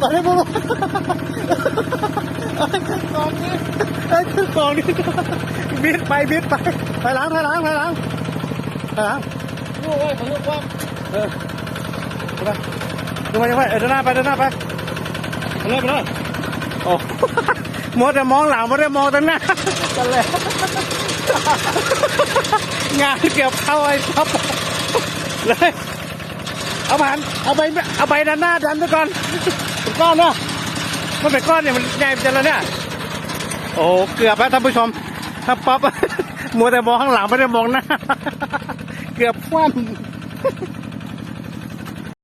Bana baba. Con đi. Ê, con đi. Biết bay, biết bay. Phải lắm, phải lắm, phải lắm. Phải lắm. Ôi, ôi, phải lắm quá. Ừ. Đi bay. Đi bay, đi bay. Ở đây nào, bay, đây nào, bay. Đi lên, đi lên. Ồ. Một là món lão, một là món tấn nè. Tấn lẹ. งานเกี่ยวเข้าไอ้ท็อปเลย เอาผ่านเอาใบเอาใบด้านหน้าดันไปก่อนเป็นก้อนเนาะมันเป็นก้อนเนี่ยมันใหญ่จังเลยเนี่ยโอ้เกือบแล้วท่านผู้ชมถ้าป๊อปมัวแต่มองข้างหลังไม่ได้มองหน้าเกือบคว่ำ